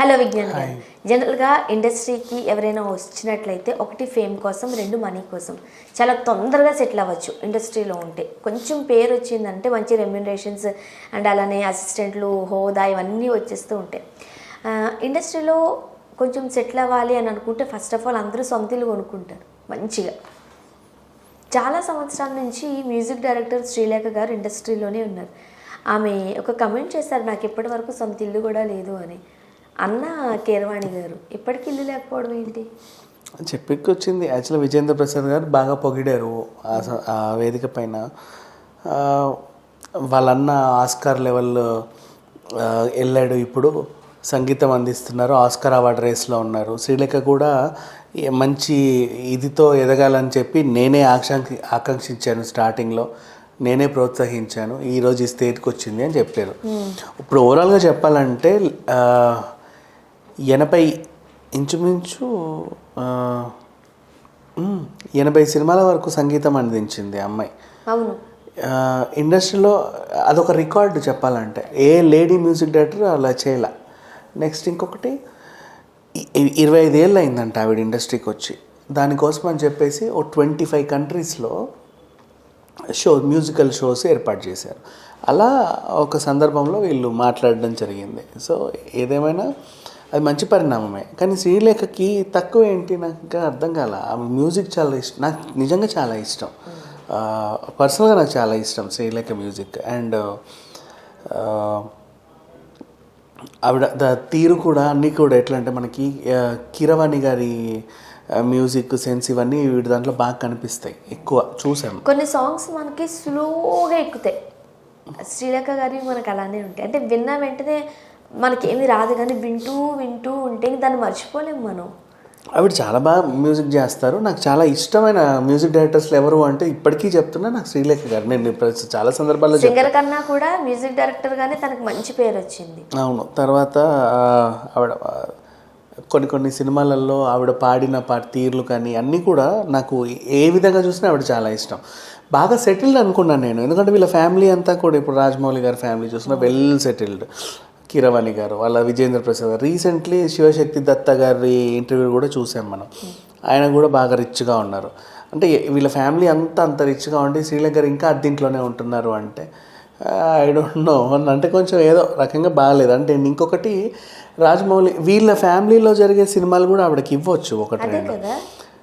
Hello Vignan గారు. జనరల్గా ఇండస్ట్రీకి ఎవరైనా వచ్చినట్లయితే ఒకటి ఫేమ్ కోసం రెండు మనీ కోసం చాలా తొందరగా సెటిల్ అవ్వచ్చు ఇండస్ట్రీలో ఉంటే. కొంచెం పేరు వచ్చిందంటే మంచి రెమ్యునరేషన్స్ అండ్ అలానే అసిస్టెంట్లు హోదా ఇవన్నీ వచ్చేస్తూ ఉంటాయి. ఇండస్ట్రీలో కొంచెం సెటిల్ అవ్వాలి అని అనుకుంటే ఫస్ట్ ఆఫ్ ఆల్ అందరూ సొంత ఇల్లు కొనుక్కుంటారు మంచిగా. చాలా సంవత్సరాల నుంచి మ్యూజిక్ డైరెక్టర్ శ్రీలేఖ గారు ఇండస్ట్రీలోనే ఉన్నారు. ఆమె ఒక కమెంట్ చేశారు నాకు ఇప్పటి వరకు సొంత ఇల్లు కూడా లేదు అని. అన్న కీరవాణి గారు ఇప్పటికి ఇల్లు లేకపోవడం ఏంటి? చెప్పికొచ్చింది. యాక్చువల్గా విజేంద్ర ప్రసాద్ గారు బాగా పొగిడారు ఆ వేదిక పైన. వాళ్ళన్న ఆస్కార్ లెవెల్ వెళ్ళాడు ఇప్పుడు సంగీతం అందిస్తున్నారు. ఆస్కార్ అవార్డ్ రేస్లో ఉన్నారు. శ్రీలేఖ కూడా మంచి ఇదితో ఎదగాలని చెప్పి నేనే ఆకాంక్ష ఆకాంక్షించాను స్టార్టింగ్లో. నేనే ప్రోత్సహించాను. ఈరోజు ఈ స్టేట్కి వచ్చింది అని చెప్పారు. ఇప్పుడు ఓవరాల్గా చెప్పాలంటే ఎనభై ఇంచుమించు ఎనభై సినిమాల వరకు సంగీతం అందించింది అమ్మాయి. అవును. ఇండస్ట్రీలో అదొక రికార్డు చెప్పాలంటే. ఏ లేడీ మ్యూజిక్ డైరెక్టర్ అలా చేయాల. నెక్స్ట్ ఇంకొకటి ఇరవై ఐదేళ్ళు అయిందంట ఆవిడ ఇండస్ట్రీకి వచ్చి. దానికోసం అని చెప్పేసి ఓ ట్వంటీ ఫైవ్ కంట్రీస్లో షో మ్యూజికల్ షోస్ ఏర్పాటు చేశారు. అలా ఒక సందర్భంలో వీళ్ళు మాట్లాడడం జరిగింది. సో ఏదేమైనా అది మంచి పరిణామమే. కానీ శ్రీలేఖకి తక్కువ ఏంటి నాకు ఇంకా అర్థం కాల. ఆమె మ్యూజిక్ చాలా ఇష్టం నాకు నిజంగా చాలా ఇష్టం. పర్సనల్గా నాకు చాలా ఇష్టం శ్రీలేఖ మ్యూజిక్. అండ్ ఆవిడ ద తీరు కూడా అన్నీ కూడా ఎట్లా అంటే మనకి కిరవాణి గారి మ్యూజిక్ సెన్స్ ఇవన్నీ వీటి దాంట్లో బాగా కనిపిస్తాయి. ఎక్కువ చూసాము కొన్ని సాంగ్స్ మనకి స్లోగా ఎక్కుతాయి. శ్రీలేఖ గారి మనకు అలానే ఉంటాయి. అంటే విన్న వెంటనే మనకి ఏమి రాదు కానీ వింటూ వింటూ ఉంటే దాన్ని మర్చిపోలేము మనం. ఆవిడ చాలా బాగా మ్యూజిక్ చేస్తారు. నాకు చాలా ఇష్టమైన మ్యూజిక్ డైరెక్టర్స్లో ఎవరు అంటే ఇప్పటికీ చెప్తున్నా నాకు శ్రీలేఖ గారు. నేను చాలా సందర్భాల్లో సింగర్ కన్నా కూడా మ్యూజిక్ డైరెక్టర్ గానే తనకు మంచి పేరు వచ్చింది. అవును. తర్వాత ఆవిడ కొన్ని కొన్ని సినిమాలలో ఆవిడ పాడిన పాట తీర్లు కానీ అన్నీ కూడా నాకు ఏ విధంగా చూసినా ఆవిడ చాలా ఇష్టం. బాగా సెటిల్డ్ అనుకున్నాను నేను. ఎందుకంటే వీళ్ళ ఫ్యామిలీ అంతా కూడా ఇప్పుడు రాజమౌళి గారి ఫ్యామిలీ చూసినా వెల్ సెటిల్డ్. కిరవాణి గారు వాళ్ళ విజేంద్ర ప్రసాద్ రీసెంట్లీ శివశక్తి దత్త గారి ఇంటర్వ్యూ కూడా చూసాం మనం. ఆయన కూడా బాగా రిచ్గా ఉన్నారు. అంటే వీళ్ళ ఫ్యామిలీ అంతా అంత రిచ్గా ఉండి శ్రీలంక గారు ఇంకా అద్దీంట్లోనే ఉంటున్నారు అంటే ఐ డోంట్ నో అంటే కొంచెం ఏదో రకంగా బాగాలేదు. అంటే ఇంకొకటి రాజమౌళి వీళ్ళ ఫ్యామిలీలో జరిగే సినిమాలు కూడా ఆవిడకి ఇవ్వచ్చు ఒకటి రెండు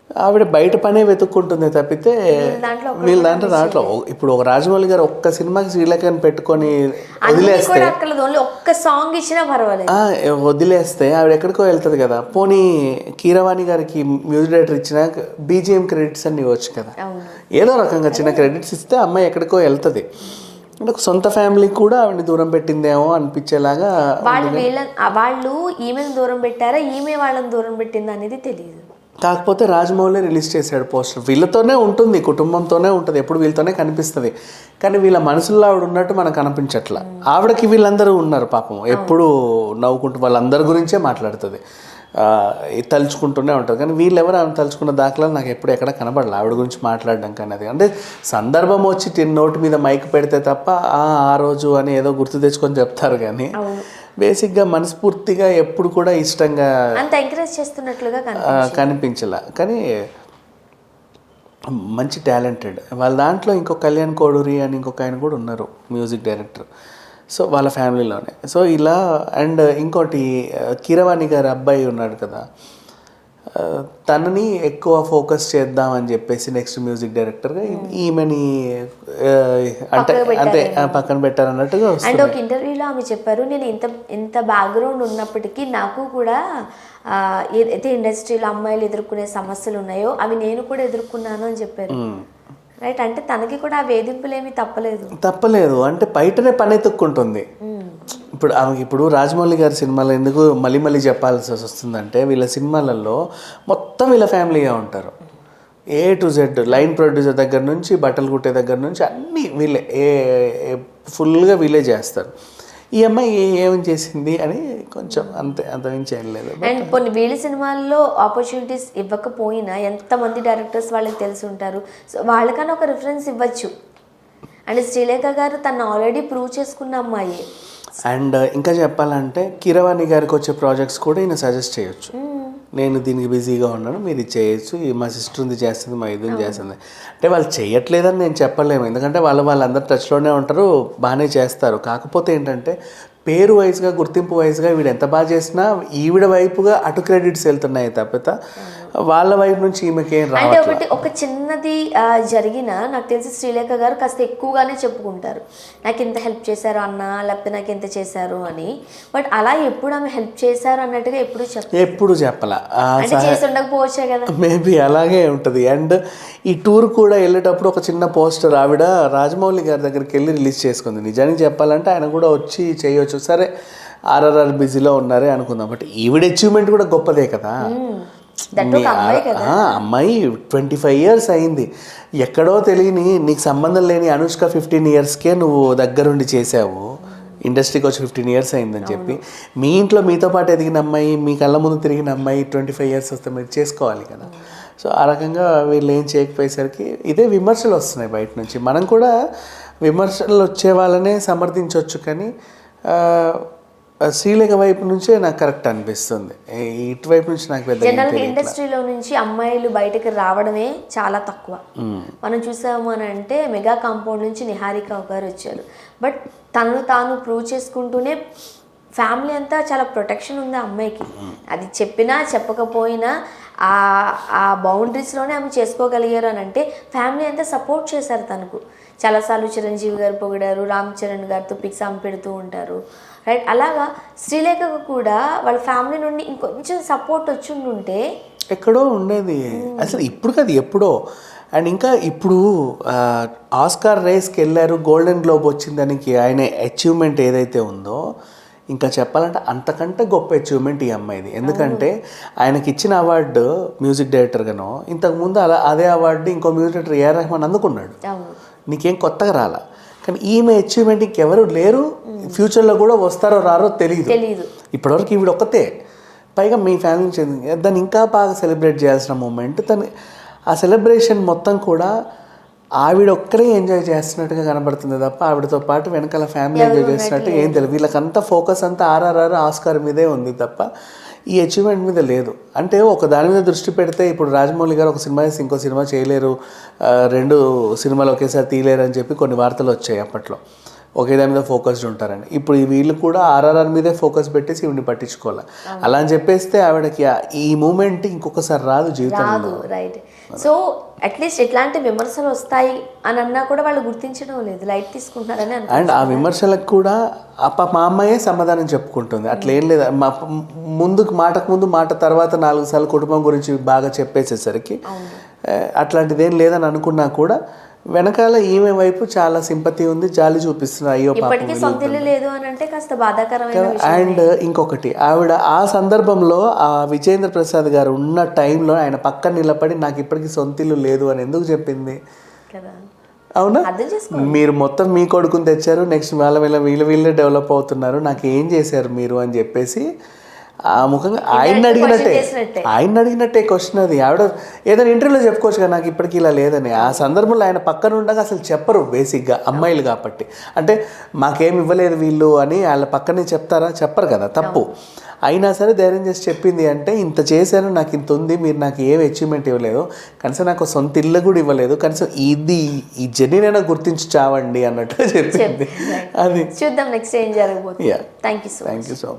ఆవిడ బయట పనే వెతుక్కుంటుంది తప్పితే దాంట్లో వీళ్ళ దాంట్లో దాంట్లో ఇప్పుడు ఒక రాజమౌళి గారు ఒక్క సినిమాకి శ్రీలేఖని పెట్టుకొని వదిలేస్తే ఒక్క సాంగ్ ఇచ్చినా పర్వాలేదు. ఆ, వదిలేస్తే ఆవిడ ఎక్కడికో వెళ్తుంది కదా. పోనీ కీరవాణి గారికి మ్యూజిక్ డైరెక్టర్ ఇచ్చిన బీజిఎం క్రెడిట్స్ అన్ని ఇవ్వచ్చు కదా. ఏదో రకంగా చిన్న క్రెడిట్స్ ఇస్తే అమ్మాయి ఎక్కడికో వెళ్తుంది. అంటే సొంత ఫ్యామిలీకి కూడా ఆవిడని దూరం పెట్టిందేమో అనిపించేలాగా వాళ్ళు వీళ్ళ వాళ్ళు ఈమెను దూరం పెట్టారా ఈమె వాళ్ళని దూరం పెట్టిందా అనేది తెలియదు కాకపోతే రాజమౌళి రిలీజ్ చేశాడు పోస్టర్. వీళ్ళతోనే ఉంటుంది కుటుంబంతోనే ఉంటుంది ఎప్పుడు వీళ్ళతోనే కనిపిస్తుంది. కానీ వీళ్ళ మనసులో ఆవిడ ఉన్నట్టు మనకు కనిపించట్ల. ఆవిడకి వీళ్ళందరూ ఉన్నారు పాపం. ఎప్పుడు నవ్వుకుంటూ వాళ్ళందరి గురించే మాట్లాడుతుంది. తలుచుకుంటూనే ఉంటుంది. కానీ వీళ్ళెవరు ఆమె తలుచుకున్న దాఖలాలు నాకు ఎప్పుడు ఎక్కడ కనబడలే. ఆవిడ గురించి మాట్లాడడం కానీ అది. అంటే సందర్భం వచ్చి నోటి మీద మైక్ పెడితే తప్ప "ఆ, రోజు అని ఏదో గుర్తు తెచ్చుకొని చెప్తారు కానీ బేసిక్గా మనస్ఫూర్తిగా ఎప్పుడు కూడా ఇష్టంగా అంత ఎంకరేజ్ చేస్తున్నట్లుగా కనిపించలా. కానీ మంచి టాలెంటెడ్. వాళ్ళ దాంట్లో ఇంకో కళ్యాణ్ కోడూరి అని ఇంకొక ఆయన కూడా ఉన్నారు మ్యూజిక్ డైరెక్టర్. సో వాళ్ళ ఫ్యామిలీలోనే. సో ఇలా అండ్ ఇంకోటి కీరవాణి గారి అబ్బాయి ఉన్నాడు కదా తనని ఎక్కువ ఫోకస్ చేద్దామని చెప్పేసి నెక్స్ట్ మ్యూజిక్ డైరెక్టర్గా ఈమెని ఆ, అంటే అంటే పక్కన పెట్టారన్నట్టుగా అండ్ ఒక ఇంటర్వ్యూలో ఆమె చెప్పారు నేను ఇంత ఇంత బ్యాక్గ్రౌండ్ ఉన్నప్పటికీ నాకు కూడా ఏదైతే ఇండస్ట్రీలో అమ్మాయిలు ఎదుర్కొనే సమస్యలు ఉన్నాయో అవి నేను కూడా ఎదుర్కొన్నాను అని చెప్పారు. రైట్ అంటే తనకి కూడా ఆ వేధింపులు ఏమీ తప్పలేదు. తప్పలేదు. అంటే బయటనే పని ఎత్తుక్కుంటుంది. ఇప్పుడు ఆమెకి ఇప్పుడు రాజమౌళి గారి సినిమాలు ఎందుకు మళ్ళీ మళ్ళీ చెప్పాల్సి వస్తుందంటే వీళ్ళ సినిమాలలో మొత్తం వీళ్ళ ఫ్యామిలీగా ఉంటారు. A to Z line producer దగ్గర నుంచి బట్టలు కుట్టే దగ్గర నుంచి అన్నీ వీళ్ళే ఏ ఫుల్గా వీళ్ళే చేస్తారు. ఈ అమ్మాయి ఏం చేసింది అని కొంచెం అంతే అంతమించి ఏం లేదు. అండ్ కొన్ని వీళ్ళ సినిమాల్లో ఆపర్చునిటీస్ ఇవ్వకపోయినా ఎంతమంది డైరెక్టర్స్ వాళ్ళకి తెలిసి ఉంటారు. సో వాళ్ళకన్నా ఒక రిఫరెన్స్ ఇవ్వచ్చు. అండ్ శ్రీలేఖ గారు తను ఆల్రెడీ ప్రూవ్ చేసుకున్న అమ్మాయి. అండ్ ఇంకా చెప్పాలంటే కిరవాణి గారికి వచ్చే ప్రాజెక్ట్స్ కూడా ఈయన సజెస్ట్ చేయొచ్చు. నేను దీనికి బిజీగా ఉన్నాను మీరు ఇది చేయొచ్చు ఈ మా సిస్టర్ ఉంది చేస్తుంది మా ఇది చేస్తుంది. అంటే వాళ్ళు చేయట్లేదని నేను చెప్పలేము. ఎందుకంటే వాళ్ళు వాళ్ళందరూ టచ్లోనే ఉంటారు బాగానే చేస్తారు. కాకపోతే ఏంటంటే పేరు వైజ్గా గుర్తింపు వైజ్గా వీడు ఎంత బాగా చేసినా ఈవిడ వైపుగా అటు క్రెడిట్స్ వెళ్తున్నాయి తప్పిత వాళ్ళ వైపు నుంచి ఈమెకి అంటే ఒకటి ఒక చిన్నది జరిగిన నాకు తెలిసి శ్రీలేఖ గారు కాస్త ఎక్కువగానే చెప్పుకుంటారు. నాకు ఇంత హెల్ప్ చేశారు అన్న లేకపోతే నాకు ఇంత చేశారు అని. బట్ అలా ఎప్పుడు ఆమె హెల్ప్ చేశారు అన్నట్టుగా ఎప్పుడు చెప్ప ఎప్పుడు చెప్పాల. అంటే చేసి ఉండకపోవచ్చే కదా. మేబీ అలాగే ఉంటుంది. అండ్ ఈ టూర్ కూడా వెళ్ళేటప్పుడు ఒక చిన్న పోస్టర్ ఆవిడ రాజమౌళి గారి దగ్గరికి వెళ్ళి రిలీజ్ చేసుకుంది. నిజానికి చెప్పాలంటే ఆయన కూడా వచ్చి చేయొచ్చు సరే ఆర్ఆర్ఆర్ బిజీలో ఉన్నారే అనుకుందాం. బట్ ఈవిడ అచీవ్మెంట్ కూడా గొప్పదే కదా. అమ్మాయి ట్వంటీ ఫైవ్ ఇయర్స్ అయింది. ఎక్కడో తెలియని నీకు సంబంధం లేని అనుష్క ఫిఫ్టీన్ ఇయర్స్కే నువ్వు దగ్గరుండి చేసావు ఇండస్ట్రీకి వచ్చి ఫిఫ్టీన్ ఇయర్స్ అయిందని చెప్పి. మీ ఇంట్లో మీతో పాటు ఎదిగిన అమ్మాయి మీ కళ్ళ ముందు తిరిగిన అమ్మాయి ట్వంటీ ఫైవ్ ఇయర్స్ వస్తే మీరు చేసుకోవాలి కదా. సో ఆ రకంగా వీళ్ళు ఏం చేయకపోయేసరికి ఇదే విమర్శలు వస్తున్నాయి బయట నుంచి. మనం కూడా విమర్శలు వచ్చే వాళ్ళనే సమర్థించవచ్చు కానీ శ్రీలేఖ వైపు నుంచే నాకు కరెక్ట్ అనిపిస్తుంది. ఇటువైపు నుంచి నాకు పెద్ద జనరల్గా ఇండస్ట్రీలో నుంచి అమ్మాయిలు బయటకు రావడమే చాలా తక్కువ. మనం చూసాము అని అంటే మెగా కాంపౌండ్ నుంచి నిహారిక గారు వచ్చారు. బట్ తనను తాను ప్రూవ్ చేసుకుంటూనే ఫ్యామిలీ అంతా చాలా ప్రొటెక్షన్ ఉంది అమ్మాయికి. అది చెప్పినా చెప్పకపోయినా ఆ ఆ బౌండరీస్లోనే ఆమె చేసుకోగలిగారు అని అంటే ఫ్యామిలీ అంతా సపోర్ట్ చేశారు తనకు. చాలాసార్లు చిరంజీవి గారు పొగిడారు రామ్ చరణ్ గారితో పిక్స్ పెడుతూ ఉంటారు. రైట్ అలాగా శ్రీలేఖకు కూడా వాళ్ళ ఫ్యామిలీ నుండి ఇంకొంచెం సపోర్ట్ వచ్చి ఉంటే ఎక్కడో ఉండేది. అసలు ఇప్పుడు కాదు ఎప్పుడో. అండ్ ఇంకా ఇప్పుడు ఆస్కార్ రేస్కి వెళ్ళారు గోల్డెన్ గ్లోబ్ వచ్చిందానికి ఆయన అచీవ్మెంట్ ఏదైతే ఉందో ఇంకా చెప్పాలంటే అంతకంటే గొప్ప అచీవ్మెంట్ ఈ అమ్మాయిది. ఎందుకంటే ఆయనకి ఇచ్చిన అవార్డు మ్యూజిక్ డైరెక్టర్గానో ఇంతకుముందు అలా అదే అవార్డు ఇంకో మ్యూజిక్ డైరెక్టర్ ఏఆర్ రెహమాన్ అందుకున్నాడు. నీకేం కొత్తగా రాలా? కానీ ఈమె అచీవ్మెంట్ ఇంకెవరు లేరు ఫ్యూచర్లో కూడా వస్తారో రారో తెలియదు ఇప్పటివరకు ఈవిడ ఒక్కతే. పైగా మీ ఫ్యామిలీ నుంచి? దాన్ని ఇంకా బాగా సెలబ్రేట్ చేయాల్సిన మూమెంట్ తను ఆ సెలబ్రేషన్ మొత్తం కూడా ఆవిడ ఒక్కరే ఎంజాయ్ చేస్తున్నట్టుగా కనబడుతుంది తప్ప ఆవిడతో పాటు వెనకాల ఫ్యామిలీ ఎంజాయ్ చేస్తున్నట్టు ఏం తెలియదు వీళ్ళకంతా ఫోకస్ అంతా ఆర్ఆర్ఆర్ ఆస్కార్ మీదే ఉంది తప్ప. ఈ అచీవ్మెంట్ మీద లేదు. అంటే ఒక దాని మీద దృష్టి పెడితే ఇప్పుడు రాజమౌళి గారు ఒక సినిమా చేసి ఇంకో సినిమా చేయలేరు. రెండు సినిమాలు ఒకేసారి తీయలేరు అని చెప్పి కొన్ని వార్తలు వచ్చాయి అప్పట్లో. ఒకే దాని మీద ఫోకస్డ్ ఉంటారని. ఇప్పుడు ఈ వీళ్ళు కూడా ఆర్ఆర్ఆర్ మీదే ఫోకస్ పెట్టేసి ఈవిని పట్టించుకోవాలి? అలా అని చెప్పేస్తే ఆవిడకి ఈ మూమెంట్ ఇంకొకసారి రాదు జీవితంలో. రైట్ సో అట్లీస్ట్ ఎట్లాంటి విమర్శలు వస్తాయి అని అన్నా కూడా వాళ్ళు గుర్తించడం లేదు లైట్ తీసుకుంటున్నారని అండ్ ఆ విమర్శలకు కూడా ఆ పాప మా అమ్మాయే సమాధానం చెప్పుకుంటుంది. అట్లా ఏం లేదు. మా ముందుకు మాటకు ముందు మాట తర్వాత నాలుగు సార్లు కుటుంబం గురించి బాగా చెప్పేసేసరికి అట్లాంటిది ఏం లేదని అనుకున్నా కూడా వెనకాల ఈమె వైపు చాలా సింపతి ఉంది జాలి చూపిస్తున్నారు అయ్యో లేదు అని అంటే కాస్త బాధాకరమైన అండ్ ఇంకొకటి ఆవిడ ఆ సందర్భంలో ఆ విజేంద్ర ప్రసాద్ గారు ఉన్న టైంలో ఆయన పక్కన నిలబడి నాకు ఇప్పటికీ సొంత ఇల్లు లేదు అని ఎందుకు చెప్పింది? కదా. అవునా? మీరు మొత్తం మీ కొడుకుని తెచ్చారు నెక్స్ట్ వాళ్ళ వీళ్ళ వీళ్ళు వీళ్ళే డెవలప్ అవుతున్నారు నాకు ఏం చేశారు మీరు అని చెప్పేసి ఆ ముఖంగా ఆయన అడిగినట్టే. ఆయన అడిగినట్టే క్వశ్చన్ అది. ఆవిడ ఏదైనా ఇంటర్వ్యూలో చెప్పుకోవచ్చు కదా నాకు ఇప్పటికీ ఇలా లేదని. ఆ సందర్భంలో ఆయన పక్కన ఉండగా అసలు చెప్పరు బేసిక్గా అమ్మాయిలు కాబట్టి. అంటే మాకేం ఇవ్వలేదు వీళ్ళు అని వాళ్ళ పక్కనే చెప్తారా? చెప్పరు కదా తప్పు. అయినా సరే ధైర్యం చేసి చెప్పింది అంటే ఇంత చేశాను నాకు ఇంత ఉంది మీరు నాకు ఏం అచీవ్మెంట్ ఇవ్వలేదు. కనీసం నాకు సొంత ఇల్లు కూడా ఇవ్వలేదు. కనీసం ఇది ఈ జర్నీనైనా గుర్తించి చావండి అన్నట్టుగా చెప్పింది. అది. చూద్దాం నెక్స్ట్ ఏం జరగబోతుంది. Thank you so